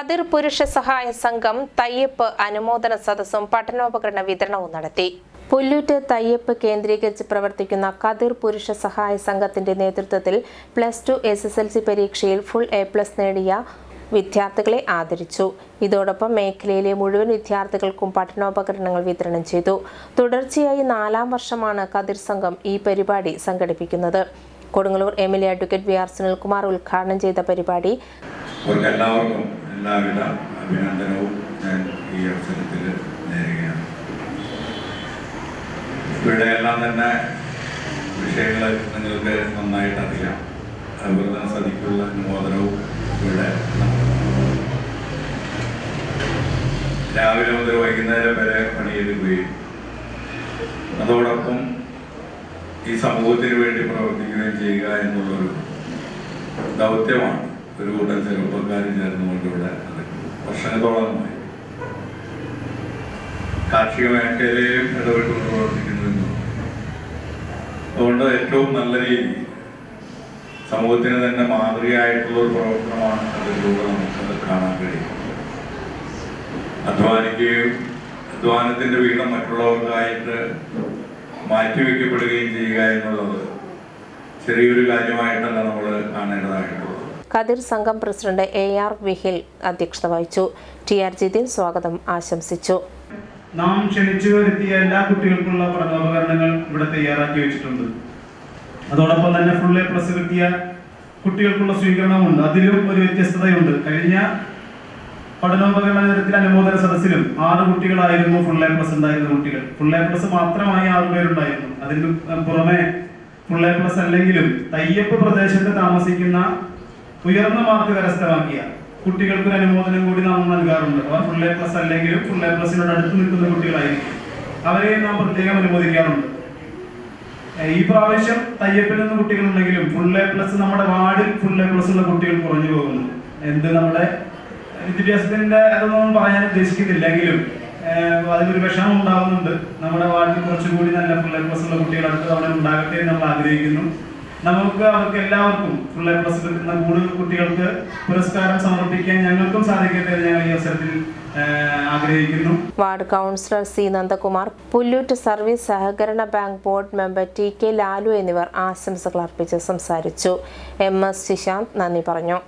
കതിർ പുരുഷ സഹായ സംഘം തയ്യപ്പ് അനുമോദന സദസ്സും പഠനോപകരണ വിതരണവും നടത്തി. പുല്ലൂറ്റ് തയ്യപ്പ് കേന്ദ്രീകരിച്ച് പ്രവർത്തിക്കുന്ന കതിർ പുരുഷ സഹായ സംഘത്തിന്റെ നേതൃത്വത്തിൽ plus two S S L C പരീക്ഷയിൽ ഫുൾ എ പ്ലസ് നേടിയ വിദ്യാർത്ഥികളെ ആദരിച്ചു. ഇതോടൊപ്പം മേഖലയിലെ മുഴുവൻ വിദ്യാർത്ഥികൾക്കും പഠനോപകരണങ്ങൾ വിതരണം ചെയ്തു. തുടർച്ചയായി നാലാം വർഷമാണ് കതിർ സംഘം ഈ പരിപാടി സംഘടിപ്പിക്കുന്നത്. Kodungallur M L A advocate V R Sunilkumar ഉദ്ഘാടനം ചെയ്ത പരിപാടി അവർക്ക് എല്ലാവർക്കും എല്ലാവിധ അഭിനന്ദനവും ഞാൻ ഈ അവസരത്തിൽ നേരുകയാണ്. ഇവിടെ എല്ലാം തന്നെ വിഷയങ്ങൾ നിങ്ങൾക്ക് നന്നായിട്ട് അറിയാം അതുപോലെ തന്നെ സതിക്കുള്ള അനുമോദനവും ഇവിടെ. രാവിലെ മുതൽ വൈകുന്നേരം വരെ പണിയെടുക്കുകയും അതോടൊപ്പം ഈ സമൂഹത്തിന് വേണ്ടി പ്രവർത്തിക്കുകയും ചെയ്യുക എന്നുള്ളൊരു ദൗത്യമാണ്. ഒരു കൂട്ടം ചെറുപ്പക്കാർ ചേർന്നുകൊണ്ട് ഇവിടെ വർഷങ്ങളോളമായി. കാർഷിക മേഖലയിലും ഇടപെട്ടുകൊണ്ട് പ്രവർത്തിക്കുന്നു അതുകൊണ്ട് ഏറ്റവും നല്ല രീതി സമൂഹത്തിന് തന്നെ മാതൃകയായിട്ടുള്ള ഒരു പ്രവർത്തനമാണ് അതിലൂടെ നമുക്ക് കാണാൻ കഴിയും അധ്വാനിക്കുകയും അധ്വാനത്തിന്റെ വീണം മറ്റുള്ളവർക്കായിട്ട് മാറ്റിവെക്കപ്പെടുകയും ചെയ്യുക എന്നുള്ളത് ചെറിയൊരു കാര്യമായിട്ടല്ല നമ്മൾ കാണേണ്ടതായിട്ടുള്ളത്. കതിർ സംഘം പ്രസിഡന്റ് എ ആർ വിഹിൽ അധ്യക്ഷത വഹിച്ചു. ടി ആർ ജിതിൻ സ്വാഗതം ആശംസിച്ചു. നാം ക്ഷണിച്ചു വരുത്തിയ എല്ലാ കുട്ടികൾക്കുള്ള പഠനോപകരണങ്ങൾ ഇവിടെ തയ്യാറാക്കി വെച്ചിട്ടുണ്ട്. അതോടൊപ്പം തന്നെ ഫുൾ എ പ്ലസ് കിട്ടിയ കുട്ടികൾക്കുള്ള സ്വീകരണമുണ്ട്. അതിലും ഒരു വ്യത്യസ്തതയുണ്ട്. കഴിഞ്ഞ പഠനോപകരണ ദിനത്തിൽ അനുമോദന സദസ്സിലും ആറ് കുട്ടികളായിരുന്നു ഫുൾ എ പ്ലസ് ഉണ്ടായിരുന്ന കുട്ടികൾ. ഫുൾ എ പ്ലസ് മാത്രമായി ആറ് പേരുണ്ടായിരുന്നു. അതിന് പുറമെ ഫുൾ എ പ്ലസ് അല്ലെങ്കിലും തയ്യപ്പ് പ്രദേശത്ത് താമസിക്കുന്ന ഉയർന്ന മാർക്ക് കരസ്ഥമാക്കിയ കുട്ടികൾക്ക് ഒരു അനുമോദനം കൂടി നാം നൽകാറുണ്ട്. അവർ ഫുൾ എ പ്ലസ് അല്ലെങ്കിലും ഫുൾ എ പ്ലസിനോട് അടുത്ത് നിൽക്കുന്ന കുട്ടികളായിരിക്കും. അവരെ നാം പ്രത്യേകം അനുമോദിക്കാറുണ്ട്. ഈ പ്രാവശ്യം തയ്യപ്പിൽ നിന്ന് കുട്ടികളുണ്ടെങ്കിലും ഫുൾ എ പ്ലസ് നമ്മുടെ വാർഡിൽ ഫുൾ എ പ്ലസ് ഉള്ള കുട്ടികൾ കുറഞ്ഞു പോകുന്നു. എന്ത് നമ്മുടെ വിദ്യാഭ്യാസത്തിന്റെ അതൊന്നും പറയാൻ ഉദ്ദേശിക്കുന്നില്ലെങ്കിലും അതിലൊരു വിഷമം ഉണ്ടാകുന്നുണ്ട് നമ്മുടെ വാർഡിൽ കുറച്ചുകൂടി നല്ല ഫുൾ എ പ്ലസ് ഉള്ള കുട്ടികൾ അടുത്ത തവണ ഉണ്ടാകട്ടെ എന്ന് നമ്മൾ ആഗ്രഹിക്കുന്നു. നമുക്ക് അവർക്ക് എല്ലാവർക്കും ഫുൾ എ പ്ലസ് കിട്ടുന്ന കൂടുതൽ കുട്ടികൾക്ക് പുരസ്കാരം സമർപ്പിക്കാൻ ഞങ്ങൾക്കും സാധിക്കട്ടെ ഞങ്ങൾ ഈ അവസരത്തിൽ ആഗ്രഹിക്കുന്നു. Ward councillor C Nandakumar Pullut service സഹകരണ bank board member T K Lalu എന്നിവർ ആശംസകൾ അർപ്പിച്ച് സംസാരിച്ചു. എം എസ് ശിശാന്ത് നന്ദി പറഞ്ഞു.